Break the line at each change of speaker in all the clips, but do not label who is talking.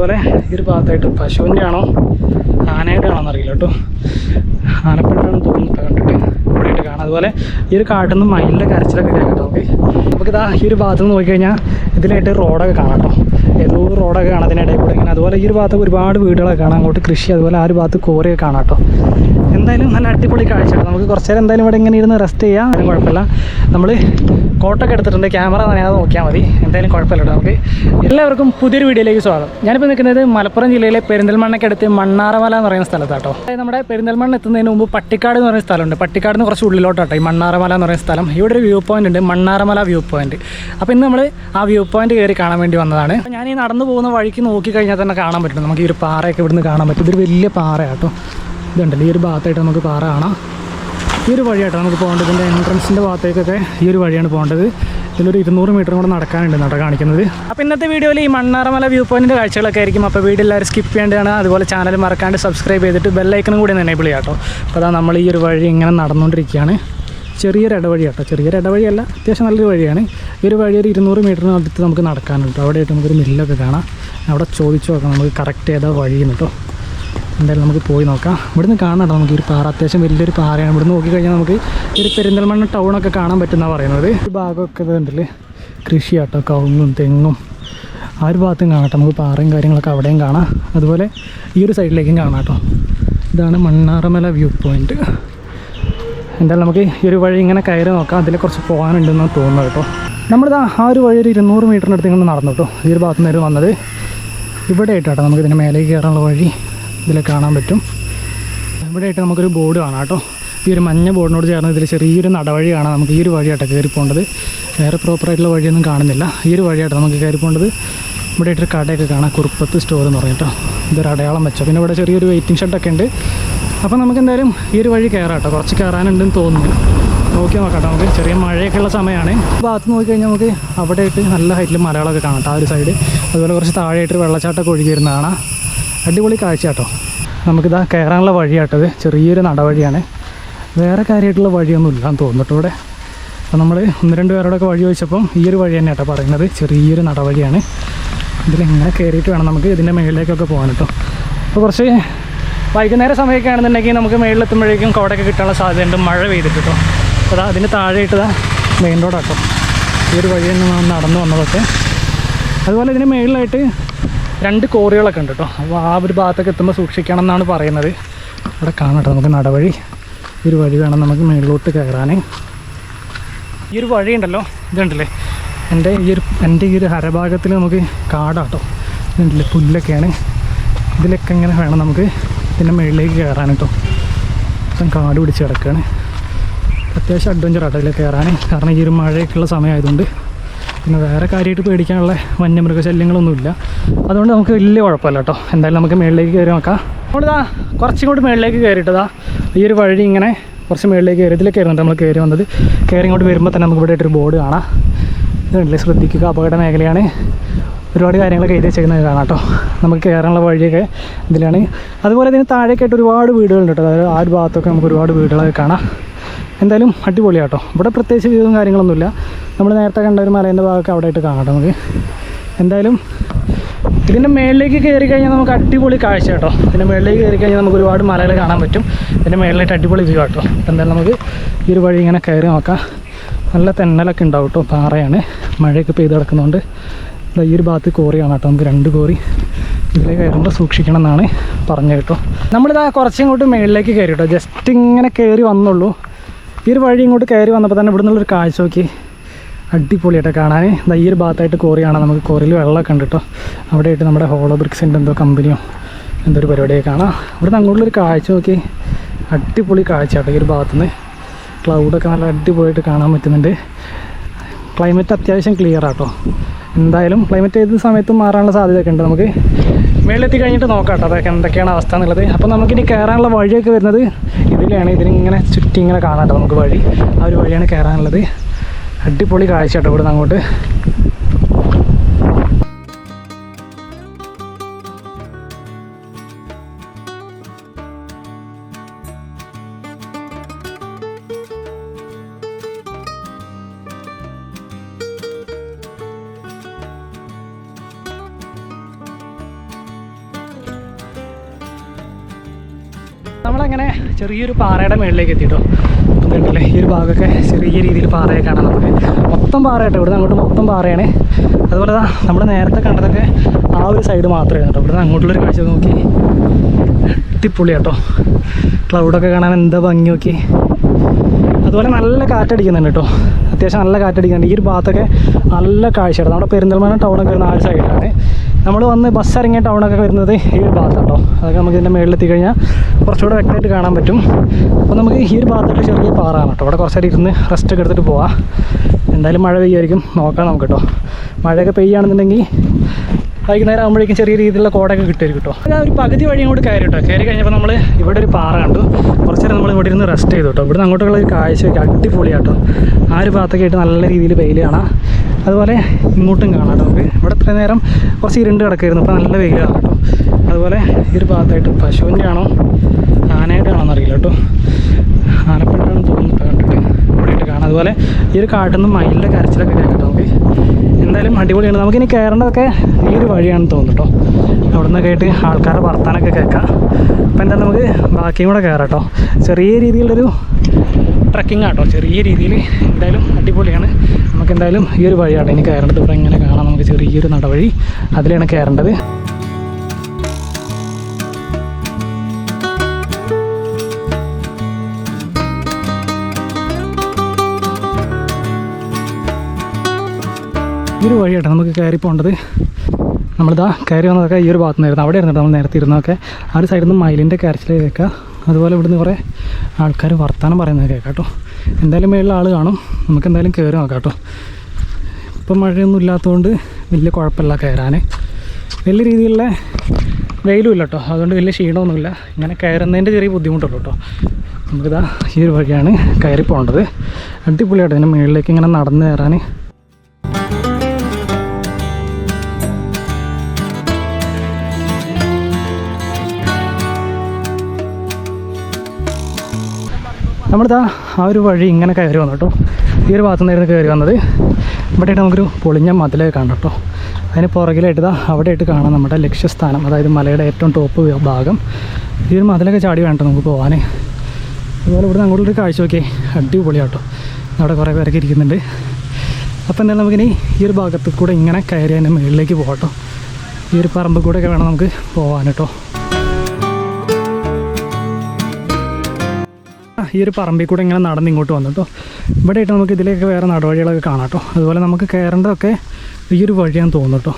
അതുപോലെ ഈ ഒരു ഭാഗത്തായിട്ട് പശുവിന്റെ ആണോ ആനയുടെ ആണോ എന്നറിയില്ല കേട്ടോ. ആനപ്പെട്ടാണെന്ന് തോന്നുന്നു കണ്ടിട്ട് കൂടിയിട്ട് കാണാം. അതുപോലെ ഈ ഒരു കാട്ടിൽ നിന്ന് മയിലിന്റെ കരച്ചിലൊക്കെ കേൾക്കാം നമുക്ക്. ഇതാ ഈ ഒരു ഭാഗത്ത് നിന്ന് നോക്കിക്കഴിഞ്ഞാൽ ഇതിലായിട്ട് റോഡൊക്കെ കാണാം കേട്ടോ. ഏതോ റോഡൊക്കെ കാണാം അതിനിടയിൽ കൂടെ ഇങ്ങനെ. അതുപോലെ ഈ ഒരു ഭാഗത്ത് ഒരുപാട് വീടുകളൊക്കെ കാണാം. അങ്ങോട്ട് കൃഷി അതുപോലെ ആ ഒരു ഭാഗത്ത് കോറിയൊക്കെ കാണാം കേട്ടോ. എന്തായാലും നല്ല അടിപൊളി കാഴ്ചയാണ്. നമുക്ക് കുറച്ച് നേരം എന്തായാലും ഇവിടെ ഇങ്ങനെ ഇരുന്ന് റെസ്റ്റ് ചെയ്യാം. അതിന് കുഴപ്പമില്ല. നമ്മൾ കോട്ടൊക്കെ എടുത്തിട്ടുണ്ട്. ക്യാമറ നനയാതെ നോക്കിയാൽ മതി. എന്തായാലും കുഴപ്പമില്ല നമുക്ക്. എല്ലാവർക്കും പുതിയൊരു വീഡിയോയിലേക്ക് സ്വാഗതം. ഞാനിപ്പോൾ നിൽക്കുന്നത് മലപ്പുറം ജില്ലയിലെ പെരിന്തൽമണ്ണയ്ക്കടുത്ത് മണ്ണാറമല എന്ന് പറയുന്ന സ്ഥലത്താട്ടോ അതായത് നമ്മുടെ പെരിന്തൽമണ്ണ എത്തുന്നതിന് മുമ്പ് പട്ടിക്കാട് എന്ന് പറയുന്ന സ്ഥലമുണ്ട്. പട്ടിക്കാട് നിന്ന് കുറച്ച് ഉള്ളിലോട്ടാട്ടോ ഈ മണ്ണാറമല എന്ന് പറയുന്ന സ്ഥലം. ഇവിടെ ഒരു വ്യൂ പോയിന്റ് ഉണ്ട്. മണ്ണാറമല വ്യൂ പോയിന്റ് അപ്പോൾ ഇന്ന് നമ്മൾ ആ വ്യൂ പോയിന്റ് കയറി കാണാൻ വേണ്ടി വന്നതാണ്. ഞാൻ ഈ നടന്നു പോകുന്ന വഴിക്ക് നോക്കി കഴിഞ്ഞാൽ തന്നെ കാണാൻ പറ്റും. നമുക്ക് ഈ ഒരു പാറയൊക്കെ ഇവിടുന്ന് കാണാൻ പറ്റും. ഇതൊരു വലിയ പാറയാട്ടോ ഇതുണ്ടല്ലോ ഈ ഒരു ഭാഗത്തായിട്ട് നമുക്ക് പാറ കാണാം. ഈ ഒരു വഴിയായിട്ടാണ് നമുക്ക് പോകേണ്ടത്. ഇതിന്റെ എൻട്രൻസിന്റെ ഭാഗത്തേക്കൊക്കെ ഈ ഒരു വഴിയാണ് പോകേണ്ടത്. ഇതിലൊരു ഇരുന്നൂറ് മീറ്റർ കൂടെ നടക്കാനുണ്ട് നട കാണിക്കുന്നത്. അപ്പോൾ ഇന്നത്തെ വീഡിയോയിൽ ഈ മണ്ണാറമല വ്യൂ പോയിന്റിന്റെ കാഴ്ചകളൊക്കെ ആയിരിക്കും. അപ്പോൾ വീഡിയോ എല്ലാവരും സ്കിപ്പ് ചെയ്യേണ്ടതാണ്. അതുപോലെ ചാനൽ മറക്കാണ്ട് സബ്സ്ക്രൈബ് ചെയ്തിട്ട് ബെല്ലൈക്കനും കൂടി ഒന്ന് എനേബിൾ ചെയ്യാം കേട്ടോ അപ്പോൾ നമ്മൾ ഈ ഒരു വഴി ഇങ്ങനെ നടന്നുകൊണ്ടിരിക്കുകയാണ്. ചെറിയൊരു ഇടവഴി കേട്ടോ ചെറിയൊരു ഇടവഴിയല്ല അത്യാവശ്യം നല്ലൊരു വഴിയാണ്. ഈ ഒരു വഴി ഒരു ഇരുന്നൂറ് മീറ്ററിന് അടുത്ത് നമുക്ക് നടക്കാനുണ്ട് അവിടെയായിട്ട് നമുക്കൊരു മില്ലൊക്കെ കാണാം. അവിടെ ചോദിച്ചു നോക്കാം നമുക്ക് കറക്റ്റ് ഏതാ വഴിയെന്ന് കേട്ടോ. എന്തായാലും നമുക്ക് പോയി നോക്കാം. ഇവിടുന്ന് കാണാം നമുക്ക് ഒരു പാറ. അത്യാവശ്യം വലിയൊരു പാറയാണ്. ഇവിടുന്ന് നോക്കിക്കഴിഞ്ഞാൽ നമുക്ക് ഒരു പെരിന്തൽമണ്ണ ടൗണൊക്കെ കാണാൻ പറ്റുന്നതാണ് പറയുന്നത്. ഒരു ഭാഗമൊക്കെ ഇതുണ്ടല്ലേ കൃഷി ആട്ടോ. കവുങ്ങും തെങ്ങും. ആ ഒരു ഭാഗത്തും കാണാം നമുക്ക് പാറയും കാര്യങ്ങളൊക്കെ അവിടെയും കാണാം. അതുപോലെ ഈ ഒരു സൈഡിലേക്കും കാണാം കേട്ടോ. ഇതാണ് മണ്ണാറമല വ്യൂ പോയിന്റ് എന്തായാലും നമുക്ക് ഈ ഒരു വഴി ഇങ്ങനെ കയറി നോക്കാം. അതിൽ കുറച്ച് പോകാനുണ്ടെന്ന് തോന്നുന്നു കേട്ടോ. നമ്മളിതാ ആ ഒരു വഴി ഒരു ഇരുന്നൂറ് മീറ്ററിന്റെ അടുത്ത് ഇങ്ങനെ നടന്നു കേട്ടോ. ഈ ഒരു ഭാഗത്തുനിന്ന് വന്നത്. ഇവിടെ ആയിട്ടാട്ടോ നമുക്ക് ഇതിന്റെ മേലേക്ക് കയറാനുള്ള വഴി. ഇതിൽ കാണാൻ പറ്റും. ഇവിടെ ആയിട്ട് നമുക്കൊരു ബോർഡ് കാണാം കേട്ടോ. ഈ ഒരു മഞ്ഞ ബോർഡിനോട് ചേർന്ന് ഇതിൽ ചെറിയൊരു നടവഴി കാണാം നമുക്ക് ഈ ഒരു വഴിയായിട്ട് കയറി പോകേണ്ടത് വേറെ പ്രോപ്പറായിട്ടുള്ള വഴിയൊന്നും കാണുന്നില്ല. ഈ ഒരു വഴിയായിട്ട് നമുക്ക് കയറി പോകേണ്ടത് ഇവിടെ ആയിട്ടൊരു കടയൊക്കെ കാണാം. കുറുപ്പത്ത് സ്റ്റോർ എന്ന് പറഞ്ഞിട്ടോ ഇതൊരു അടയാളം വെച്ചോ. പിന്നെ ഇവിടെ ചെറിയൊരു വെയിറ്റിംഗ് ഷെഡൊക്കെ ഉണ്ട്. അപ്പോൾ നമുക്ക് എന്തായാലും ഈ ഒരു വഴി കയറാം കേട്ടോ. കുറച്ച് കയറാനുണ്ടെന്ന് തോന്നുന്നു. നോക്കി നോക്കാം നമുക്ക് ചെറിയ മഴയൊക്കെ ഉള്ള സമയമാണ്. ഭാഗത്ത് നോക്കിക്കഴിഞ്ഞാൽ നമുക്ക് അവിടെ ആയിട്ട് നല്ല ഹൈറ്റിൽ മലകളൊക്കെ കാണാം ആ ഒരു സൈഡ് അതുപോലെ കുറച്ച് താഴെയായിട്ട് ഒരു വെള്ളച്ചാട്ടമൊക്കെ ഒഴുകിയിരുന്നതാണ്. അടിപൊളി കാഴ്ച കേട്ടോ. നമുക്കിതാ കയറാനുള്ള വഴിയാട്ടത് ചെറിയൊരു നടവഴിയാണ്. വേറെ കാര്യമായിട്ടുള്ള വഴിയൊന്നും എന്ന് തോന്നിട്ട് ഇവിടെ. അപ്പോൾ നമ്മൾ ഒന്ന് രണ്ട് പേരോടൊക്കെ വഴി ചോദിച്ചപ്പം ഈ ഒരു വഴി തന്നെ കേട്ടോ പറയുന്നത്. ചെറിയൊരു നടവഴിയാണ്. ഇതിലെങ്ങനെ കയറിയിട്ട് വേണം നമുക്ക് ഇതിന്റെ മുകളിലേക്കൊക്കെ പോകാൻ കേട്ടോ. അപ്പോൾ കുറച്ച് വൈകുന്നേരം സമയമൊക്കെ ആണെന്നുണ്ടെങ്കിൽ നമുക്ക് മുകളിലെത്തുമ്പോഴേക്കും കോടയൊക്കെ കിട്ടാനുള്ള സാധ്യതയുണ്ട്. മഴ പെയ്തിട്ട് കേട്ടോ. അപ്പോൾ അതാ അതിന് താഴെയിട്ട് ഇതാ മെയിൻ റോഡാട്ടോ. ഈ ഒരു വഴി തന്നെ നടന്നു വന്നതൊക്കെ. അതുപോലെ ഇതിന് മുകളിലായിട്ട് രണ്ട് കോറികളൊക്കെ ഉണ്ട് കേട്ടോ. അപ്പോൾ ആ ഒരു ഭാഗത്തൊക്കെ എത്തുമ്പോൾ സൂക്ഷിക്കണം എന്നാണ് പറയുന്നത്. ഇവിടെ കാണട്ടെ നമുക്ക് നടവഴി. ഈ ഒരു വഴി വേണം നമുക്ക് മുകളിലോട്ട് കയറാൻ. ഈ ഒരു വഴി ഉണ്ടല്ലോ ഇതുണ്ടല്ലേ? എന്റെ ഈ ഒരു എന്റെ ഈ ഒരു ഹരഭാഗത്തിൽ നമുക്ക് കാടാട്ടോ ഇതുണ്ടല്ലേ പുല്ലൊക്കെയാണ്. ഇതിലൊക്കെ ഇങ്ങനെ വേണം നമുക്ക് ഇതിന്റെ മുകളിലേക്ക് കയറാൻ കേട്ടോ. ഇപ്പം കാട് പിടിച്ച് കിടക്കുകയാണ്. അത്യാവശ്യം അഡ്വഞ്ചർ ആട്ടോ ഇതിൽ കയറാൻ. കാരണം ഈ ഒരു മഴയൊക്കെയുള്ള സമയമായതുകൊണ്ട് പിന്നെ വേറെ കാര്യമായിട്ട് പേടിക്കാനുള്ള വന്യമൃഗശല്യങ്ങളൊന്നുമില്ല. അതുകൊണ്ട് നമുക്ക് വലിയ കുഴപ്പമില്ല കേട്ടോ. എന്തായാലും നമുക്ക് മേളിലേക്ക് കയറി നോക്കാം. നമ്മളിതാ കുറച്ചും കൂടി മേളിലേക്ക് കയറിയിട്ടതാ. ഈ ഒരു വഴി ഇങ്ങനെ കുറച്ച് മേളിലേക്ക് കയറി. ഇതിലേക്ക് കയറുന്നുണ്ട് നമ്മൾ കയറി വന്നത്. കയറി ഇങ്ങോട്ട് വരുമ്പോൾ തന്നെ നമുക്ക് ഇവിടെ ഒരു ബോർഡ് കാണാം. ഇതുണ്ടല്ലേ ശ്രദ്ധിക്കുക. അപകട മേഖലയാണ്. ഒരുപാട് കാര്യങ്ങളൊക്കെ എഴുതി വെച്ചേക്കുന്നത് കാണാം കേട്ടോ. നമുക്ക് കയറാനുള്ള വഴിയൊക്കെ ഇതിലാണ്. അതുപോലെ ഇതിന് താഴേക്കായിട്ട് ഒരുപാട് വീടുകളുണ്ട് കേട്ടോ. അതായത് ആ ഒരു ഭാഗത്തൊക്കെ നമുക്ക് ഒരുപാട് വീടുകളൊക്കെ കാണാം. എന്തായാലും അടിപൊളിയാട്ടോ. ഇവിടെ പ്രത്യേകിച്ച് വ്യൂവും കാര്യങ്ങളൊന്നുമില്ല. നമ്മൾ നേരത്തെ കണ്ട ഒരു മലേന്റെ ഭാഗമൊക്കെ അവിടെ ആയിട്ട് കാണാം നമുക്ക്. എന്തായാലും ഇതിന്റെ മേളിലേക്ക് കയറി കഴിഞ്ഞാൽ നമുക്ക് അടിപൊളി കാഴ്ച കേട്ടോ. ഇതിന്റെ മേളിലേക്ക് കയറി കഴിഞ്ഞാൽ നമുക്ക് ഒരുപാട് മലകൾ കാണാൻ പറ്റും. ഇതിന്റെ മേളിലായിട്ട് അടിപൊളി വ്യൂ കേട്ടോ എന്തായാലും നമുക്ക് ഈ ഒരു വഴി ഇങ്ങനെ കയറി നോക്കാം. നല്ല തെന്നലൊക്കെ ഉണ്ടാവും കേട്ടോ പാറയാണ്. മഴയൊക്കെ പെയ്ത് കിടക്കുന്നതുകൊണ്ട് ഈ ഒരു ഭാഗത്ത് കോറിയാണ് കേട്ടോ നമുക്ക് രണ്ട് കോറി. ഇതിലേക്ക് കയറുമ്പോൾ സൂക്ഷിക്കണം എന്നാണ് പറഞ്ഞു കേട്ടോ. നമ്മളിതാ കുറച്ചും ഇങ്ങോട്ട് മേളിലേക്ക് കയറി കേട്ടോ. ജസ്റ്റ് ഇങ്ങനെ കയറി വന്നുള്ളൂ. ഈ ഒരു വഴി ഇങ്ങോട്ട് കയറി വന്നപ്പോൾ തന്നെ ഇവിടെ നിന്നുള്ളൊരു കാഴ്ച നോക്കി. അടിപൊളിയായിട്ട് കാണാൻ ഈ ഒരു ഭാഗത്തായിട്ട് കോറിയാണ് നമുക്ക് കോറിയിൽ വെള്ളമൊക്കെ ഉണ്ട് കേട്ടോ അവിടെയായിട്ട് നമ്മുടെ ഹോളോ ബ്രിക്സിന്റെ എന്തോ കമ്പനിയോ എന്തോ ഒരു പരിപാടിയൊക്കെ കാണാം. ഇവിടുന്ന് അങ്ങോട്ടുള്ളൊരു കാഴ്ച നോക്കി. അടിപൊളി കാഴ്ച കേട്ടോ ഈ ഒരു ഭാഗത്തുനിന്ന്. ക്ലൗഡൊക്കെ നല്ല അടിപൊളിയായിട്ട് കാണാൻ പറ്റുന്നുണ്ട്. ക്ലൈമറ്റ് അത്യാവശ്യം ക്ലിയർ ആട്ടോ. എന്തായാലും ക്ലൈമറ്റ് ഏത് സമയത്തും മാറാനുള്ള സാധ്യതയൊക്കെ ഉണ്ട് നമുക്ക്. മേളിലെത്തി കഴിഞ്ഞിട്ട് നോക്കാം കേട്ടോ അതൊക്കെ എന്തൊക്കെയാണ് അവസ്ഥ എന്നുള്ളത്. അപ്പോൾ നമുക്കിനി കയറാനുള്ള വഴിയൊക്കെ വരുന്നത് ഇതിലാണ്. ഇതിനിങ്ങനെ ചുറ്റി ഇങ്ങനെ കാണാം കേട്ടോ നമുക്ക് വഴി. ആ ഒരു വഴിയാണ് കയറാനുള്ളത്. അടിപൊളി കാഴ്ച കേട്ടോ ഇവിടുന്ന് അങ്ങോട്ട്. നമ്മളങ്ങനെ ചെറിയൊരു പാറയുടെ മുകളിലേക്ക് എത്തിയിട്ടോ കണ്ടില്ലേ ഈ ഒരു ഭാഗമൊക്കെ ചെറിയ രീതിയിൽ പാറയൊക്കെ കാണാം നമുക്ക്. മൊത്തം ഇവിടെ ഇവിടുന്ന് അങ്ങോട്ട് മൊത്തം പാറയാണ്. അതുപോലെ തന്നെ നമ്മൾ നേരത്തെ കണ്ടതൊക്കെ ആ ഒരു സൈഡ് മാത്രമേ കേട്ടോ. ഇവിടുന്ന് അങ്ങോട്ടുള്ളൊരു കാഴ്ച നോക്കി. അടിപൊളി കേട്ടോ. ക്ലൗഡൊക്കെ കാണാൻ എന്താ ഭംഗി നോക്കി. അതുപോലെ നല്ല കാറ്റടിക്കുന്നുണ്ട് കേട്ടോ. അത്യാവശ്യം നല്ല കാറ്റടിക്കുന്നുണ്ട്. ഈ ഒരു ഭാഗത്തൊക്കെ നല്ല കാഴ്ചയാണ് നമ്മുടെ പെരിന്തൽമണ്ണ ടൗണൊക്കെ വരുന്ന ആ ഒരു സൈഡിലാണ് നമ്മൾ വന്ന് ബസ് ഇറങ്ങിയ ടൗണൊക്കെ വരുന്നത് ഈ ഒരു ഭാഗത്താണ് കേട്ടോ അതൊക്കെ നമുക്ക് ഇതിന്റെ മേളിലെത്തി കഴിഞ്ഞാൽ കുറച്ചുകൂടെ വ്യക്തമായിട്ട് കാണാൻ പറ്റും. അപ്പോൾ നമുക്ക് ഈ ഒരു ഭാഗത്തൊക്കെ ചെറിയ പാറയാണ് കേട്ടോ അവിടെ കുറച്ചേരം ഇരുന്ന് റെസ്റ്റ് ഒക്കെ എടുത്തിട്ട് പോവാം. എന്തായാലും മഴ പെയ്യുമായിരിക്കും നോക്കാം നമുക്ക് കേട്ടോ മഴയൊക്കെ പെയ്യുകയാണെന്നുണ്ടെങ്കിൽ വൈകുന്നേരം ആകുമ്പോഴേക്കും ചെറിയ രീതിയിലുള്ള കോടൊക്കെ കിട്ടുമായിരിക്കും കേട്ടോ അത് ഒരു പകുതി വഴി അങ്ങോട്ട് കയറി കേട്ടോ കയറി കഴിഞ്ഞപ്പോൾ നമ്മൾ ഇവിടെ ഒരു പാറ കണ്ടു. കുറച്ച് നേരം നമ്മൾ ഇവിടെ ഇരുന്ന് റെസ്റ്റ് ചെയ്തു കേട്ടോ ഇവിടുന്ന് അങ്ങോട്ടുള്ള ഒരു കാഴ്ചയൊക്കെ അടിപൊളിയാട്ടോ. ആ ഒരു ഭാഗത്തൊക്കെ ആയിട്ട് നല്ല രീതിയിൽ വെയിൽ കാണാം. അതുപോലെ ഇങ്ങോട്ടും കാണാം നമുക്ക്. ഇവിടെ ഇത്ര നേരം കുറച്ച് ഇരുണ്ട് കിടക്കായിരുന്നു. ഇപ്പോൾ നല്ല വെയിൽ കാണാം കേട്ടോ അതുപോലെ ഈ ഒരു ഭാഗത്തായിട്ട് പശുവിന്റെ ആണോ? ആനയുടെ ആണോ എന്നറിയില്ല കേട്ടോ ആനപ്പെട്ടാണെന്ന് തോന്നുന്നു കണ്ടിട്ട്. ഇവിടെയായിട്ട് കാണാം. അതുപോലെ ഈ ഒരു കാട്ടിൽ നിന്ന് മയിലിന്റെ കരച്ചിലൊക്കെ കേൾക്കാം നമുക്ക്. എന്തായാലും അടിപൊളിയാണ്. നമുക്കിനി കയറേണ്ടതൊക്കെ ഈ ഒരു വഴിയാണെന്ന് തോന്നുന്നു കേട്ടോ അവിടെ നിന്ന് കേട്ട് ആൾക്കാരുടെ വർത്താനൊക്കെ കേൾക്കാം. അപ്പോൾ എന്തായാലും നമുക്ക് ബാക്കിയും കൂടെ കയറാം കേട്ടോ ചെറിയ രീതിയിലൊരു ട്രക്കിംഗ് ആട്ടോ. ചെറിയ രീതിയിൽ എന്തായാലും അടിപൊളിയാണ്. നമുക്ക് എന്തായാലും ഈ ഒരു വഴിയാട്ടോ ഇനി കയറേണ്ടത്. ഇവിടെ ഇങ്ങനെ കാണാം. നമുക്ക് ചെറിയൊരു നടവഴി അതിലാണ് കയറേണ്ടത്. ഈ ഒരു വഴിയാട്ടോ നമുക്ക് കയറി പോകേണ്ടത്. നമ്മളിതാ കയറി വന്നതൊക്കെ ഈ ഒരു ഭാഗത്ത് നിന്നായിരുന്നു അവിടെ ഇരുന്നിട്ട് നമ്മൾ നേരത്തെ ഇരുന്നതൊക്കെ. ആ ഒരു സൈഡിൽ നിന്ന് മയിലിന്റെ കരച്ചിൽ കേൾക്കുക അതുപോലെ ഇവിടുന്ന് കുറേ ആൾക്കാർ വർത്തമാനം പറയുന്നത് കേൾക്കാം കേട്ടോ എന്തായാലും മേളിൽ ആൾ കാണും. നമുക്ക് എന്തായാലും കയറി നോക്കാം കേട്ടോ. ഇപ്പം മഴയൊന്നും ഇല്ലാത്തതുകൊണ്ട് വലിയ കുഴപ്പമില്ല കയറാൻ വലിയ രീതിയിലുള്ള വെയിലും ഇല്ല കേട്ടോ. അതുകൊണ്ട് വലിയ ക്ഷീണമൊന്നുമില്ല. ഇങ്ങനെ കയറുന്നതിന്റെ ചെറിയ ബുദ്ധിമുട്ടുള്ളൂ കേട്ടോ. നമുക്കിതാ ഈ ഒരു വഴിയാണ് കയറി പോകേണ്ടത്. അടിപൊളിയായിട്ട് ഇതിന്റെ മുകളിലേക്ക് ഇങ്ങനെ നടന്ന് കയറാൻ നമ്മളിതാ ആ ഒരു വഴി ഇങ്ങനെ കയറി വന്നു കേട്ടോ. ഈ ഒരു ഭാഗത്തു നിന്നായിരുന്നു കയറി വന്നത്. ഇവിടെയായിട്ട് നമുക്കൊരു പൊളിഞ്ഞ മതിലേ കാണാം കേട്ടോ. അതിന് പുറകിലായിട്ട് ഇതാ അവിടെയായിട്ട് കാണാം നമ്മുടെ ലക്ഷ്യസ്ഥാനം അതായത് മലയുടെ ഏറ്റവും ടോപ്പ് ഭാഗം. ഈ ഒരു മതിലൊക്കെ ചാടി വേണ്ട നമുക്ക് പോകാൻ അതുപോലെ ഇവിടുന്ന് അങ്ങോട്ടൊരു കാഴ്ച നോക്കിയേ. അടിപൊളിയാട്ടോ അവിടെ കുറേ പേരൊക്കെ ഇരിക്കുന്നുണ്ട്. അപ്പോൾ എന്തായാലും നമുക്കിനി ഈ ഒരു ഭാഗത്ത് കൂടെ ഇങ്ങനെ കയറി അതിന്റെ മുകളിലേക്ക് പോകാം കേട്ടോ. ഈ ഒരു പറമ്പ് കൂടെയൊക്കെ വേണം നമുക്ക് പോകാൻ കേട്ടോ. ഈ ഒരു പറമ്പിൽ കൂടെ ഇങ്ങനെ നടന്ന് ഇങ്ങോട്ട് വന്നു. കേട്ടോ ഇവിടെ ആയിട്ട് നമുക്ക് ഇതിലേക്ക് വേറെ നടവഴികളൊക്കെ കാണാം കേട്ടോ അതുപോലെ നമുക്ക് കയറേണ്ടതൊക്കെ ഈ ഒരു വഴിയാന്ന് തോന്നുന്നു കേട്ടോ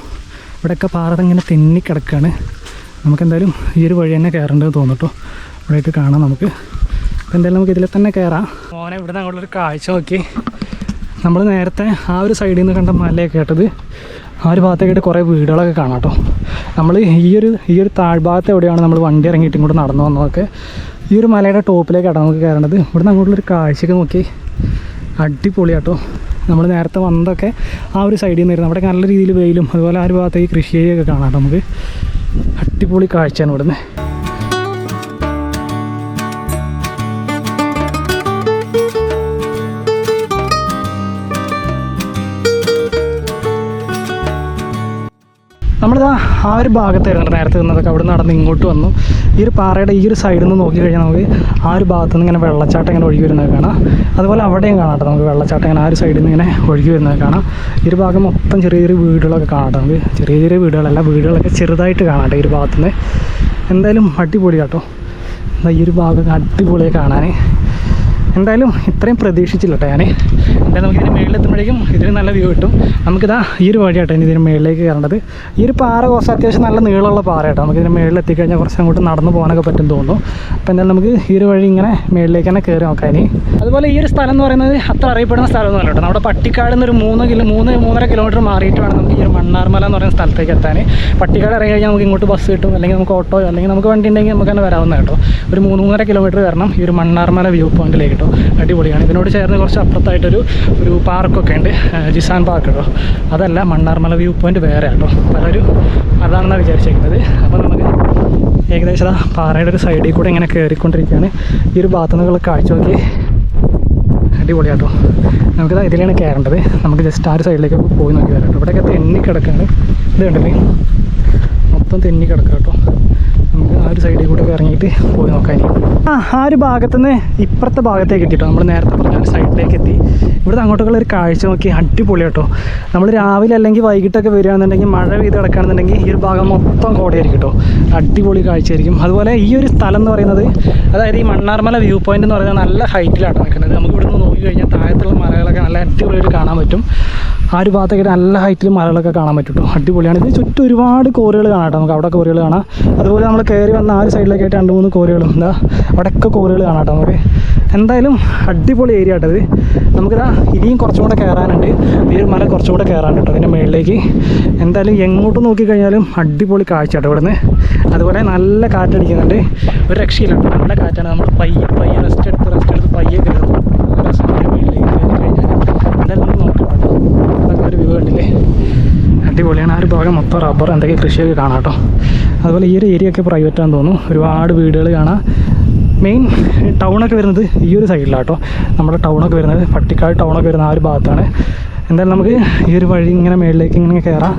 ഇവിടെയൊക്കെ പാറ ഇങ്ങനെ തെന്നി കിടക്കുകയാണ് നമുക്ക് എന്തായാലും ഈ ഒരു വഴി തന്നെ കയറേണ്ടതെന്ന് തോന്നുന്നു കേട്ടോ ഇവിടെയൊക്കെ കാണാം നമുക്ക്. അപ്പോൾ എന്തായാലും നമുക്ക് ഇതിൽ തന്നെ കയറാം. മോനെ ഇവിടെ നിന്ന് അങ്ങോട്ടൊരു കാഴ്ച നോക്കി. നമ്മൾ നേരത്തെ ആ ഒരു സൈഡിൽ നിന്ന് കണ്ട മലയൊക്കെ കേട്ടത്. ആ ഒരു ഭാഗത്തേക്കായിട്ട് കുറേ വീടുകളൊക്കെ കാണാം കേട്ടോ നമ്മൾ ഈ ഒരു ഈ ഒരു താഴ്ഭാഗത്ത് എവിടെയാണ് നമ്മൾ വണ്ടി ഇറങ്ങിയിട്ട് ഇങ്ങോട്ട് നടന്നു വന്നതൊക്കെ ഈ ഒരു മലയുടെ ടോപ്പിലേക്കാണ് നമുക്ക് കയറേണ്ടത്. ഇവിടുന്ന് അങ്ങോട്ടുള്ളൊരു കാഴ്ചയൊക്കെ നോക്കി. അടിപൊളിയാട്ടോ നമ്മൾ നേരത്തെ വന്നതൊക്കെ ആ ഒരു സൈഡിൽ നിന്നായിരുന്നു അവിടെ നല്ല രീതിയിൽ വെയിലും അതുപോലെ ആ ഒരു ഭാഗത്തേക്ക് കൃഷി ഏരിയൊക്കെ കാണാം നമുക്ക്. അടിപൊളി കാഴ്ചയാണ് ഇവിടുന്ന്. ആ ഒരു ഭാഗത്തായിരുന്നു നേരത്തെ നിന്നതൊക്കെ. അവിടെ നടന്ന് ഇങ്ങോട്ട് വന്നു. ഈ ഒരു പാറയുടെ ഈ ഒരു സൈഡിൽ നിന്ന് നോക്കി കഴിഞ്ഞാൽ നമുക്ക് ആ ഒരു ഭാഗത്തു നിന്ന് ഇങ്ങനെ വെള്ളച്ചാട്ടം ഇങ്ങനെ ഒഴുകി വരുന്നത് കാണാം. അതുപോലെ അവിടെയും കാണാം നമുക്ക് വെള്ളച്ചാട്ടം ഇങ്ങനെ ആ ഒരു സൈഡിൽ നിന്ന് ഇങ്ങനെ ഒഴുകി വരുന്നത് കാണാം. ഈ ഒരു ഭാഗം മൊത്തം ചെറിയ ചെറിയ വീടുകളൊക്കെ കാണാം നമുക്ക്. ചെറിയ ചെറിയ വീടുകളല്ല വീടുകളൊക്കെ ചെറുതായിട്ട് കാണാം കേട്ടോ ഈ ഒരു ഭാഗത്തുനിന്ന് എന്തായാലും അടിപൊളി കേട്ടോ. ഈ ഒരു ഭാഗം അടിപൊളിയായി കാണാൻ എന്തായാലും ഇത്രയും പ്രതീക്ഷിച്ചില്ല ഞാൻ എന്തായാലും നമുക്ക് ഇതിന് മുകളിലെത്തുമ്പോഴേക്കും ഇതിന് നല്ല വ്യൂ കിട്ടും. നമുക്കിതാ ഈ ഒരു വഴിയാട്ടോ ഇതിന് മേളിലേക്ക് കയറേണ്ടത്. ഈ ഒരു പാറ കുറച്ച് അത്യാവശ്യം നല്ല നീളമുള്ള പാറ കേട്ടോ നമുക്ക് ഇതിന് മുകളിൽ എത്തിക്കഴിഞ്ഞാൽ കുറച്ച് അങ്ങോട്ട് നടന്നു പോകാനൊക്കെ പറ്റും തോന്നുന്നു. അപ്പോൾ എന്തായാലും നമുക്ക് ഈ ഒരു വഴി ഇങ്ങനെ മേളിലേക്ക് തന്നെ കയറി നോക്കാം ഇനി. അതുപോലെ ഈ ഒരു സ്ഥലം എന്ന് പറയുന്നത് അത്ര അറിയപ്പെടുന്ന സ്ഥലമൊന്നുമല്ല കേട്ടോ. നമ്മുടെ പട്ടിക്കാട് നിന്ന് ഒരു മൂന്ന് കിലോ മൂന്ന് മൂന്നര കിലോമീറ്റർ മാറിയിട്ട് വേണം നമുക്ക് ഈ ഒരു മണ്ണാർമല എന്ന് പറയുന്ന സ്ഥലത്തേക്ക് എത്താൻ. പട്ടിക്കാട് ഇറങ്ങി കഴിഞ്ഞാൽ നമുക്ക് ഇങ്ങോട്ട് ബസ് കിട്ടും അല്ലെങ്കിൽ നമുക്ക് ഓട്ടോ അല്ലെങ്കിൽ നമുക്ക് വണ്ടി ഉണ്ടെങ്കിൽ നമുക്ക് തന്നെ വരാവുന്ന കേട്ടോ. ഒരു മൂന്ന് മൂന്നര കിലോമീറ്റർ വരണം ഈ ഒരു മണ്ണാർമല വ്യൂ പോയിന്റിലേക്ക് കേട്ടോ അടിപൊളിയാണ്. ഇതിനോട് ചേർന്ന് കുറച്ച് അപ്പുറത്തായിട്ടൊരു ഒരു പാർക്കൊക്കെ ഉണ്ട്. ജിസാൻ പാർക്ക് കേട്ടോ അതല്ല മണ്ണാർമല വ്യൂ പോയിന്റ് വേറെ കേട്ടോ പലരും അതാണെന്നാണ് വിചാരിച്ചേക്കുന്നത്. അപ്പോൾ നമുക്ക് ഏകദേശം ആ പാറയുടെ ഒരു സൈഡിൽ കൂടെ ഇങ്ങനെ കയറിക്കൊണ്ടിരിക്കുകയാണ് ഈ ഒരു ഭാഗത്തു നിന്നുള്ള കാഴ്ച നോക്കി. അടിപൊളിയാട്ടോ നമുക്കിത് ഇതിലാണ് കയറേണ്ടത്. നമുക്ക് ജസ്റ്റ് ആ ഒരു സൈഡിലേക്ക് പോയി നോക്കി വരാം കേട്ടോ. ഇവിടെയൊക്കെ തെന്നി കിടക്കാണ്. ഇത് കണ്ടില്ലേ? മൊത്തം തെന്നി കിടക്കാം കേട്ടോ. നമുക്ക് ആ ഒരു സൈഡിൽ കൂടെ ഇറങ്ങിയിട്ട് പോയി നോക്കാൻ ആ ആ ഒരു ഭാഗത്തുനിന്ന് ഇപ്പുറത്തെ ഭാഗത്തേക്ക് എത്തിട്ടോ. നമ്മൾ നേരത്തെ പറഞ്ഞ ഒരു സൈഡിലേക്ക് എത്തി. ഇവിടുത്തെ അങ്ങോട്ടൊക്കെയുള്ള ഒരു കാഴ്ച നോക്കി അടിപൊളി കേട്ടോ. നമ്മൾ രാവിലെ അല്ലെങ്കിൽ വൈകിട്ടൊക്കെ വരികയാണെന്നുണ്ടെങ്കിൽ മഴ പെയ്ത് കിടക്കുകയാണെന്നുണ്ടെങ്കിൽ ഈ ഒരു ഭാഗം മൊത്തം കോടയായിരിക്കും കേട്ടോ. അടിപൊളി കാഴ്ചയായിരിക്കും. അതുപോലെ ഈ ഒരു സ്ഥലം എന്ന് പറയുന്നത് അതായത് ഈ മണ്ണാർമല വ്യൂ പോയിന്റ് എന്ന് പറയുന്നത് നല്ല ഹൈറ്റിലാണ് നിൽക്കുന്നത്. നമുക്ക് ഇവിടുന്ന് നോക്കി കഴിഞ്ഞാൽ താഴത്തുള്ള മലകളൊക്കെ നല്ല അടിപൊളിയായിട്ട് കാണാൻ പറ്റും. ആ ഒരു ഭാഗത്തൊക്കെ നല്ല ഹൈറ്റിൽ മലകളൊക്കെ കാണാൻ പറ്റും കേട്ടോ അടിപൊളിയാണ്. ഇതിന് ചുറ്റും ഒരുപാട് കോറികൾ കാണാം കേട്ടോ. നമുക്ക് അവിടെ കോറികൾ കാണാം. അതുപോലെ നമ്മൾ കയറി വന്ന ആ ഒരു സൈഡിലൊക്കെ ആയിട്ട് രണ്ട് മൂന്ന് കോറികളും എന്താ അവിടെയൊക്കെ കോറികൾ കാണാം കേട്ടോ നമുക്ക്. എന്തായാലും അടിപൊളി ഏരിയ ആട്ടത് നമുക്കിതാ ഇനിയും കുറച്ചും കൂടെ കയറാനുണ്ട് ഈ ഒരു മല കുറച്ചും കൂടെ കയറാനുണ്ട് കേട്ടോ അതിന്റെ മുകളിലേക്ക് എന്തായാലും എങ്ങോട്ട് നോക്കിക്കഴിഞ്ഞാലും അടിപൊളി കാഴ്ച കേട്ടോ ഇവിടുന്ന്. അതുപോലെ നല്ല കാറ്റടിക്കുന്നുണ്ട്. ഒരു രക്ഷയില്ല നല്ല കാറ്റാണ്. നമ്മൾ പയ്യെ പയ്യെ റെസ്റ്റ് എടുത്ത് റെസ്റ്റ് എടുത്ത് പയ്യെ കയറുന്നു നല്ല രസമാണ് ഇതിന്റെ മുകളിലേക്ക് കയറി കഴിഞ്ഞാൽ എന്തായാലും നമുക്ക് നോക്കാം കേട്ടോ അതൊക്കെ ഒരു വ്യൂ കണ്ടില്ലേ അടിപൊളിയാണ്. ആ ഒരു ഭാഗം മൊത്തം റബ്ബർ എന്തൊക്കെ കൃഷിയൊക്കെ കാണാം കേട്ടോ. അതുപോലെ ഈ ഒരു ഏരിയ ഒക്കെ പ്രൈവറ്റ് ആണെന്ന് തോന്നുന്നു. ഒരുപാട് വീടുകൾ കാണാം. മെയിൻ ടൗണൊക്കെ വരുന്നത് ഈ ഒരു സൈഡിലാണ് കേട്ടോ. നമ്മുടെ ടൗണൊക്കെ വരുന്നത്. പട്ടിക്കാട് ടൗണൊക്കെ വരുന്ന ആ ഒരു ഭാഗത്താണ്. എന്തായാലും നമുക്ക് ഈ ഒരു വഴി ഇങ്ങനെ മേളിലേക്ക് ഇങ്ങനെ കയറാം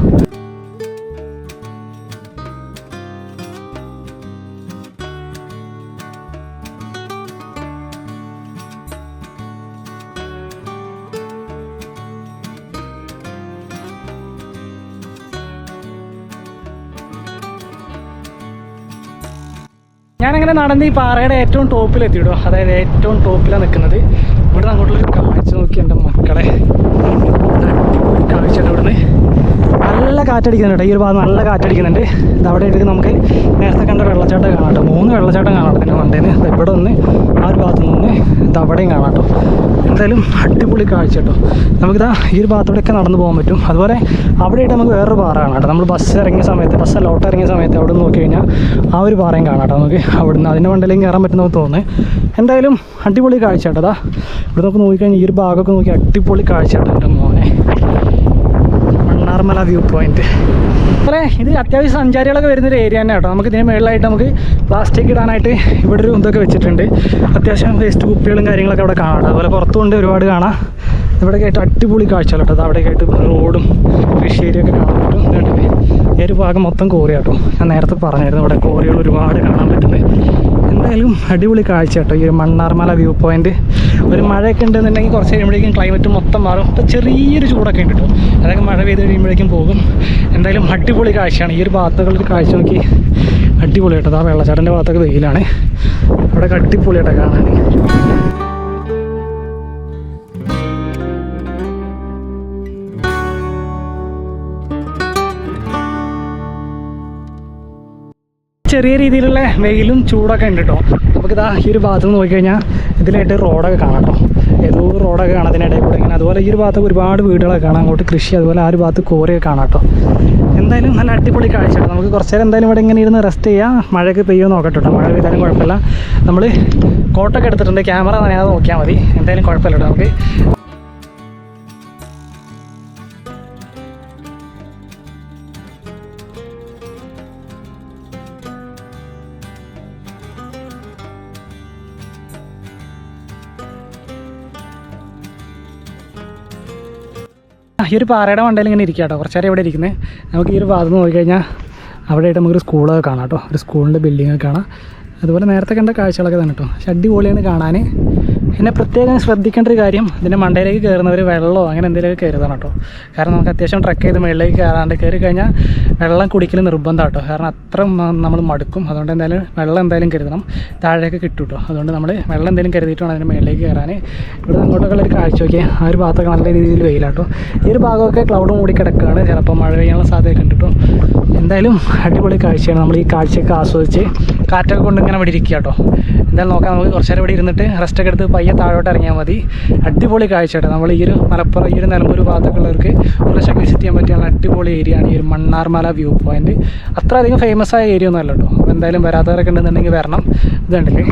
നടന്ന് ഈ പാറയുടെ ഏറ്റവും ടോപ്പിലെത്തിയിടും അതായത് ഏറ്റവും ടോപ്പിലാണ് നിൽക്കുന്നത്. ഇവിടെ അങ്ങോട്ടുള്ളൊരു കാഴ്ച നോക്കി എന്റെ മക്കളെ. അടിപൊളി കാഴ്ചയാണ് ഇവിടുന്ന്. നല്ല കാറ്റടിക്കുന്നുണ്ട് ഈ ഒരു ഭാഗം നല്ല കാറ്റടിക്കുന്നുണ്ട്. ഇത് അവിടെ ഇടയ്ക്ക് നമുക്ക് നേരത്തെ കണ്ട വെള്ളച്ചാട്ടം കാണാം കേട്ടോ. മൂന്ന് വെള്ളച്ചാട്ടം കാണാം എന്റെ മണ്ടേന്ന്. ദാ ഇവിടെ ഒന്ന് ആ ഒരു ഭാഗത്ത് നിന്ന് ഇത് അവിടെയും കാണാം കേട്ടോ. എന്തായാലും അടിപൊളി കാഴ്ച കേട്ടോ. നമുക്കിതാ ഈ ഒരു ഭാഗത്തൂടെയൊക്കെ നടന്നു പോകാൻ പറ്റും. അതുപോലെ അവിടെയായിട്ട് നമുക്ക് വേറൊരു പാറ കാണാം കേട്ടോ. നമ്മൾ ബസ് ഇറങ്ങിയ സമയത്ത് ബസ് ലോട്ട് ഇറങ്ങിയ സമയത്ത് അവിടെ നിന്ന് നോക്കി കഴിഞ്ഞാൽ ആ ഒരു പാറയും കാണാം കേട്ടോ. നമുക്ക് അവിടുന്ന് അതിന്റെ മണ്ടയിലേക്ക് കയറാൻ പറ്റുന്ന തോന്നുന്നത് എന്തായാലും അടിപൊളി കാഴ്ച കേട്ടോ അതാ ഇവിടെ നമുക്ക് നോക്കിക്കഴിഞ്ഞാൽ ഈ ഒരു ഭാഗമൊക്കെ നോക്കി അടിപൊളി കാഴ്ച കേട്ടോ എന്റെ മോനെ. മണ്ണാർമല വ്യൂ പോയിന്റ് അതെ ഇത് അത്യാവശ്യം സഞ്ചാരികളൊക്കെ വരുന്നൊരു ഏരിയ തന്നെ കേട്ടോ. നമുക്ക് ഇതിന് മുകളിലായിട്ട് നമുക്ക് പ്ലാസ്റ്റിക് ഇടാനായിട്ട് ഇവിടെ ഒരു ഇതൊക്കെ വെച്ചിട്ടുണ്ട്. അത്യാവശ്യം വേസ്റ്റ് കുപ്പികളും കാര്യങ്ങളൊക്കെ അവിടെ കാണാം. അതുപോലെ പുറത്തുകൊണ്ട് ഒരുപാട് കാണാം. ഇവിടെ കേട്ട് അടിപൊളി കാഴ്ചകൾ കേട്ടോ. അത് അവിടെ കേട്ട് റോഡും കൃഷി ഏരിയ ഒക്കെ കാണാൻ പറ്റും. ഈ ഒരു ഭാഗം മൊത്തം കോറി കേട്ടോ. ഞാൻ നേരത്തെ പറഞ്ഞായിരുന്നു ഇവിടെ കോറികൾ ഒരുപാട് കാണാൻ പറ്റുന്നത്. എന്തായാലും അടിപൊളി കാഴ്ച കേട്ടോ. ഈ ഒരു മണ്ണാർമല വ്യൂ പോയിന്റ് ഒരു മഴയൊക്കെ ഉണ്ടെന്നുണ്ടെങ്കിൽ കുറച്ച് കഴിയുമ്പോഴേക്കും ക്ലൈമറ്റ് മൊത്തം മാറും. അപ്പോൾ ചെറിയൊരു ചൂടൊക്കെ ഉണ്ട് കേട്ടോ. അതൊക്കെ മഴ പെയ്ത് കഴിയുമ്പോഴേക്കും പോകും. എന്തായാലും അടിപൊളി കാഴ്ചയാണ്. ഈ ഒരു ഭാഗത്തുകളുടെ കാഴ്ച നോക്കി അടിപൊളി കേട്ടോ. ആ വെള്ളച്ചാട്ടന്റെ ഭാഗത്തൊക്കെ വെയിലാണ്. അവിടെ അടിപൊളി കേട്ടോ കാണാൻ. ചെറിയ രീതിയിലുള്ള വെയിലും ചൂടൊക്കെ ഉണ്ട് കേട്ടോ നമുക്കിതാ ഈ ഒരു ഭാഗത്ത് നിന്ന് നോക്കിക്കഴിഞ്ഞാൽ ഇതിലായിട്ട് റോഡൊക്കെ കാണാം കേട്ടോ ഏതോ റോഡൊക്കെ കാണാം അതിനിടയിൽ കൂടെ ഇങ്ങനെ അതുപോലെ ഈ ഒരു ഭാഗത്ത് ഒരുപാട് വീടുകളൊക്കെ കാണാം. അങ്ങോട്ട് കൃഷി അതുപോലെ ആ ഒരു ഭാഗത്ത് കോറിയൊക്കെ കാണാം കേട്ടോ എന്തായാലും നല്ല അടിപൊളി കാഴ്ചയാണ് നമുക്ക് കുറച്ച് നേരം എന്തായാലും ഇവിടെ ഇങ്ങനെ ഇരുന്ന് റെസ്റ്റ് ചെയ്യാം. മഴയൊക്കെ പെയ്യോ നോക്കട്ടോ കേട്ടോ മഴ പെയ്താലും കുഴപ്പമില്ല. നമ്മൾ കോട്ടൊക്കെ എടുത്തിട്ടുണ്ട്. ക്യാമറ നനയാതെ നോക്കിയാൽ മതി. എന്തായാലും കുഴപ്പമില്ല കേട്ടോ നമുക്ക് ഈ ഒരു പാറയുടെ മണ്ടയിൽ ഇങ്ങനെ ഇരിക്കുക കേട്ടോ. കുറച്ചേരം ഇവിടെ ഇരിക്കുന്നത് നമുക്ക് ഈ ഒരു ഭാഗത്ത് നോക്കിക്കഴിഞ്ഞാൽ അവിടെയായിട്ട് നമുക്കൊരു സ്കൂളൊക്കെ കാണാം കേട്ടോ. ഒരു സ്കൂളിന്റെ ബിൽഡിങ്ങൊക്കെ കാണാം. അതുപോലെ നേരത്തെ കണ്ട കാഴ്ചകളൊക്കെ തന്നെ കേട്ടോ. പക്ഷെ അടിപൊളിയാണ് കാണാൻ പിന്നെ പ്രത്യേകം ശ്രദ്ധിക്കേണ്ട ഒരു കാര്യം ഇതിന്റെ മണ്ടയിലേക്ക് കയറുന്നവർ വെള്ളമോ അങ്ങനെ എന്തെങ്കിലുമൊക്കെ കരുതണം കേട്ടോ. കാരണം നമുക്ക് അത്യാവശ്യം ട്രക്ക് ചെയ്ത് മുകളിലേക്ക് കയറാണ്ട് കയറി കഴിഞ്ഞാൽ വെള്ളം കുടിക്കൽ നിർബന്ധം കേട്ടോ. കാരണം അത്ര നമ്മൾ മടുക്കും. അതുകൊണ്ട് എന്തായാലും വെള്ളം എന്തായാലും കരുതണം. താഴേക്ക് കിട്ടും കേട്ടോ. അതുകൊണ്ട് നമ്മൾ വെള്ളം എന്തെങ്കിലും കരുതിയിട്ടാണ് അതിന്റെ മുകളിലേക്ക് കയറാൻ ഇവിടെ അങ്ങോട്ടൊക്കെ ഒരു കാഴ്ച നോക്കിയാൽ ആ ഒരു ഭാഗത്തൊക്കെ നല്ല രീതിയിൽ വെയിലാട്ടോ ഈ ഒരു ഭാഗമൊക്കെ ക്ലൗഡ് മൂടി കിടക്കുകയാണ് ചിലപ്പോൾ മഴ പെയ്യാനുള്ള സാധ്യതയൊക്കെ ഉണ്ട് കേട്ടോ. എന്തായാലും അടിപൊളി കാഴ്ചയാണ്. നമ്മൾ ഈ കാഴ്ചയൊക്കെ ആസ്വദിച്ച് കാറ്റൊക്കെ കൊണ്ട് ഇങ്ങനെ ഇവിടെ ഇരിക്കുക കേട്ടോ. എന്തായാലും നോക്കാം നമുക്ക് കുറച്ച് നേരം ഇവിടെ ഇരുന്നിട്ട് റെസ്റ്റ് ഒക്കെ എടുത്ത് പയ്യെ താഴോട്ട് ഇറങ്ങിയാൽ മതി. അടിപൊളി കാഴ്ച കേട്ടോ. നമ്മൾ ഈ ഒരു മലപ്പുറം ഈ ഒരു നിലമ്പൂർ ഭാഗത്തൊക്കെ ഉള്ളവർക്ക് ഒരു വിസിറ്റ് ചെയ്യാൻ പറ്റിയ നല്ല അടിപൊളി ഏരിയ ആണ് ഈ ഒരു മണ്ണാർമല വ്യൂ പോയിന്റ് അത്ര അധികം ഫേമസ് ആയ ഏരിയ ഒന്നും അല്ല അപ്പോൾ എന്തായാലും വരാത്തവരൊക്കെ ഉണ്ടെന്നുണ്ടെങ്കിൽ വരണം. ഇതുണ്ടല്ലേ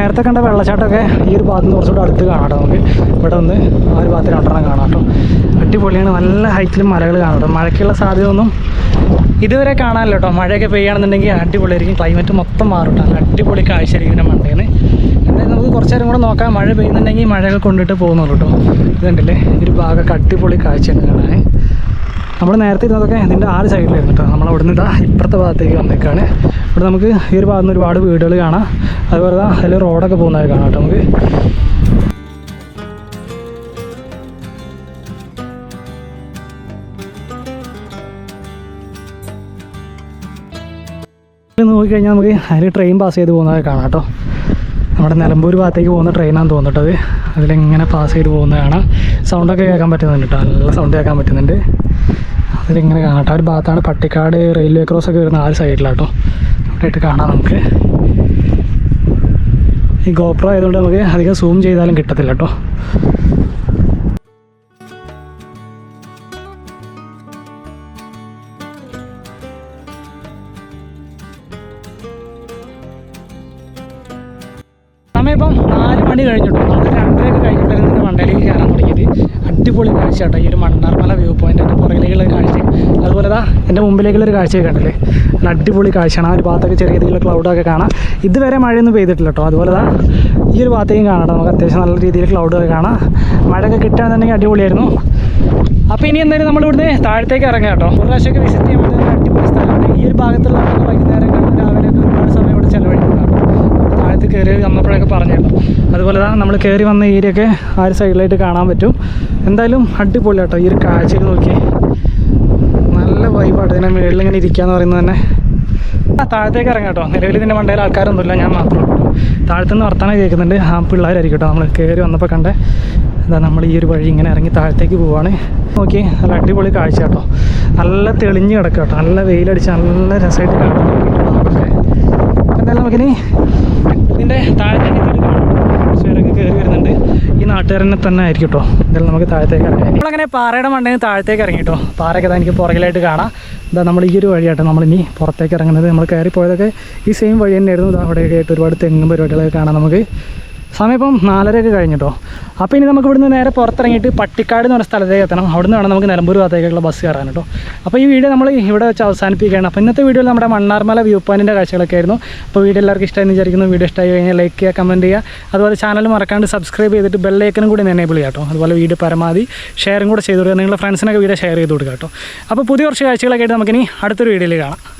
നേരത്തെ കണ്ട വെള്ളച്ചാട്ടമൊക്കെ ഈ ഒരു ഭാഗത്ത് നിന്ന് കുറച്ചുകൂടെ അടുത്ത് കാണാം കേട്ടോ നമുക്ക്. ഇവിടെ ഒന്ന് ആ ഒരു ഭാഗത്ത് രണ്ടെണ്ണം കാണാം കേട്ടോ. അടിപൊളിയാണ്. നല്ല ഹൈറ്റിലും മലകൾ കാണാം കേട്ടോ. മഴയ്ക്കുള്ള സാധ്യതയൊന്നും ഇതുവരെ കാണാനല്ലോ കേട്ടോ. മഴയൊക്കെ പെയ്യുകയാണെന്നുണ്ടെങ്കിൽ അടിപൊളിയായിരിക്കും. ക്ലൈമറ്റ് മൊത്തം മാറും കേട്ടോ. നല്ല അടിപൊളി കാഴ്ചയായിരിക്കും ഇതിന്റെ മണ്ടേന്ന്. എന്തായാലും നമുക്ക് കുറച്ച് നേരം കൂടെ നോക്കാം. മഴ പെയ്യുന്നുണ്ടെങ്കിൽ മഴയൊക്കെ കൊണ്ടിട്ട് പോകുന്നുള്ളൂ കേട്ടോ. ഇതുണ്ടല്ലേ ഒരു ഭാഗമൊക്കെ അടിപൊളി കാഴ്ചയാണ് കാണാൻ. നമ്മൾ നേരത്തെ ഇരുന്നതൊക്കെ ഇതിന്റെ ആറ് സൈഡിലായിരുന്നു കേട്ടോ. നമ്മൾ അവിടെ നിന്ന് ഇപ്പുറത്തെ ഭാഗത്തേക്ക് വന്നേക്കാണ്. ഇവിടെ നമുക്ക് ഈ ഒരു ഭാഗത്ത് നിന്ന് ഒരുപാട് വീടുകൾ കാണാം. അതുപോലെ അതിൽ റോഡൊക്കെ പോകുന്നതായി കാണാം കേട്ടോ നമുക്ക്. നോക്കിക്കഴിഞ്ഞാൽ നമുക്ക് അതിൽ ട്രെയിൻ പാസ് ചെയ്ത് പോകുന്നതൊക്കെ കാണാം കേട്ടോ. നമ്മുടെ നിലമ്പൂർ ഭാഗത്തേക്ക് പോകുന്ന ട്രെയിനാണെന്ന് തോന്നിട്ടത് അതിലിങ്ങനെ പാസ് ചെയ്ത് പോകുന്നതാണ് സൗണ്ടൊക്കെ കേൾക്കാൻ പറ്റുന്നുണ്ട് കേട്ടോ. നല്ല സൗണ്ട് കേൾക്കാൻ പറ്റുന്നുണ്ട്. അതിലിങ്ങനെ ഒരു ഭാഗത്താണ് പട്ടിക്കാട് റെയിൽവേ ക്രോസ് ഒക്കെ വരുന്ന ആ ഒരു സൈഡിലാട്ടോ അവിടെ ഇട്ട് കാണാം നമുക്ക്. ഈ ഗോപ്രോ ആയതുകൊണ്ട് നമുക്ക് അധികം സൂം ചെയ്താലും കിട്ടത്തില്ല കേട്ടോ സമയം ഇപ്പം നാല് മണി കഴിഞ്ഞിട്ടു നാല് രണ്ടരയൊക്കെ കഴിഞ്ഞിട്ടാണ് ഇതിന്റെ മണ്ടയിലേക്ക് കയറാൻ തുടങ്ങിയത് അടിപൊളി കാഴ്ച കേട്ടോ ഈ ഒരു മണ്ണാർമല വ്യൂ പോയിന്റ് എന്റെ പുറകിലേക്കുള്ള കാഴ്ച. അതുപോലെ ദാ എന്റെ മുമ്പിലേക്കുള്ള ഒരു കാഴ്ചയൊക്കെ കണ്ടില്ലേ? നല്ല അടിപൊളി കാഴ്ചയാണ്. ആ ഒരു ഭാഗത്തൊക്കെ ചെറിയ രീതിയിലുള്ള ക്ലൗഡൊക്കെ കാണാം. ഇതുവരെ മഴയൊന്നും പെയ്തിട്ടില്ല കേട്ടോ അതുപോലെ ദാ ഈ ഒരു ഭാഗത്തേക്കും കാണാം നമുക്ക് അത്യാവശ്യം നല്ല രീതിയിൽ ക്ലൗഡൊക്കെ കാണാം. മഴയൊക്കെ കിട്ടുകയാണെന്നുണ്ടെങ്കിൽ അടിപൊളിയായിരുന്നു. അപ്പോൾ ഇനി എന്തായാലും നമ്മൾ ഇവിടുന്ന് താഴത്തേക്ക് ഇറങ്ങാം കേട്ടോ ഒരു പ്രാവശ്യമൊക്കെ വിസിറ്റ് ചെയ്യാൻ പറ്റുന്ന അടിപൊളി സ്ഥലമാണ്. ഈ ഒരു ഭാഗത്തുള്ള വൈകുന്നേരങ്ങളിൽ രാവിലെയൊക്കെ ഒരുപാട് സമയം ഇവിടെ ചിലവഴിക്കുന്നതാണ് താഴത്ത് കയറി വന്നപ്പോഴൊക്കെ പറഞ്ഞിരുന്നു. അതുപോലെ തന്നെ നമ്മൾ കയറി വന്ന ഏരിയൊക്കെ ആ ഒരു സൈഡിലായിട്ട് കാണാൻ പറ്റും. എന്തായാലും അടിപൊളി കേട്ടോ ഈ ഒരു കാഴ്ചയൊക്കെ നോക്കി നല്ല വൈബാട്ടോ ഇതിനെ മുകളിൽ ഇങ്ങനെ ഇരിക്കുക എന്ന് പറയുന്നത് തന്നെ. താഴത്തേക്ക് ഇറങ്ങാം കേട്ടോ. നിലവിൽ ഇതിന്റെ മണ്ടയിൽ ആൾക്കാരൊന്നുമില്ല ഞാൻ മാത്രമേ ഉള്ളൂ. താഴത്തുനിന്ന് വർത്താനം കേൾക്കുന്നുണ്ട്. ആ പിള്ളേരായിരിക്കും കേട്ടോ നമ്മൾ കയറി വന്നപ്പോൾ കണ്ടേ. എന്താ നമ്മൾ ഈ ഒരു വഴി ഇങ്ങനെ ഇറങ്ങി താഴത്തേക്ക് പോവാണ്. നോക്കി നല്ല അടിപൊളി കാഴ്ച കേട്ടോ നല്ല തെളിഞ്ഞ് കിടക്കുക കേട്ടോ നല്ല വെയിലടിച്ച് നല്ല രസമായിട്ട് നോക്കിയിട്ട് എന്തായാലും നമുക്കിനി ഇതിന്റെ താഴത്തേക്ക് കാണാം. കയറി വരുന്നുണ്ട്. ഈ നാട്ടുകാരനെ തന്നെ ആയിരിക്കും കേട്ടോ എന്തായാലും നമുക്ക് താഴത്തേക്ക് ഇറങ്ങാം. നമ്മളങ്ങനെ പാറയുടെ മണ്ടയിൽ താഴത്തേക്ക് ഇറങ്ങി കേട്ടോ പാറയൊക്കെ എനിക്ക് പുറകിലായിട്ട് കാണാം. എന്താ നമ്മൾ ഈ ഒരു വഴിയാട്ടോ നമ്മളിനി പുറത്തേക്ക് ഇറങ്ങുന്നത്. നമ്മൾ കയറി പോയതൊക്കെ ഈ സെയിം വഴി തന്നെയായിരുന്നു. അവിടെയൊക്കെ ആയിട്ട് ഒരുപാട് തെങ്ങും പരിപാടികളൊക്കെ കാണാം നമുക്ക്. സമയം ഇപ്പം നാലരയൊക്കെ കഴിഞ്ഞിട്ടോ. അപ്പോൾ ഇനി നമുക്ക് ഇവിടുന്ന് നേരെ പുറത്തിറങ്ങിയിട്ട് പട്ടിക്കാട് എന്ന് പറഞ്ഞ സ്ഥലത്തേക്ക് എത്തണം. അവിടുന്ന് വേണം നമുക്ക് നിലമ്പൂർ ഭാഗത്തേക്കുള്ള ബസ് കയറാൻ കേട്ടോ. അപ്പോൾ ഈ വീഡിയോ നമ്മൾ ഇവിടെ വെച്ച് അവസാനിപ്പിക്കുകയാണ്. അപ്പോൾ ഇന്നത്തെ വീഡിയോയിൽ നമ്മുടെ മണ്ണാർമല വ്യൂ പോയിന്റിന്റെ കാഴ്ചകളൊക്കെ ആയിരുന്നു. അപ്പോൾ വീഡിയോ എല്ലാവർക്കും ഇഷ്ടമായി വിചാരിക്കുന്നു. വീഡിയോ ഇഷ്ടമായി കഴിഞ്ഞാൽ ലൈക്ക് ചെയ്യുക കമന്റ് ചെയ്യുക. അതുപോലെ ചാനൽ മറക്കാണ്ട് സബ്സ്ക്രൈബ് ചെയ്തിട്ട് ബെല്ലൈക്കനും കൂടി എനേബിൾ ചെയ്യാം കേട്ടോ അതുപോലെ വീഡിയോ പരമാവധി ഷെയറും കൂടെ ചെയ്ത് കൊടുക്കുക നിങ്ങളുടെ ഫ്രണ്ട്സിനൊക്കെ വീഡിയോ ഷെയർ ചെയ്ത് കൊടുക്കുക കേട്ടോ. അപ്പോൾ പുതിയ കുറച്ച് കാഴ്ചകളൊക്കെ ആയിട്ട് നമുക്കിനി അടുത്തൊരു വീഡിയോയിൽ കാണാം.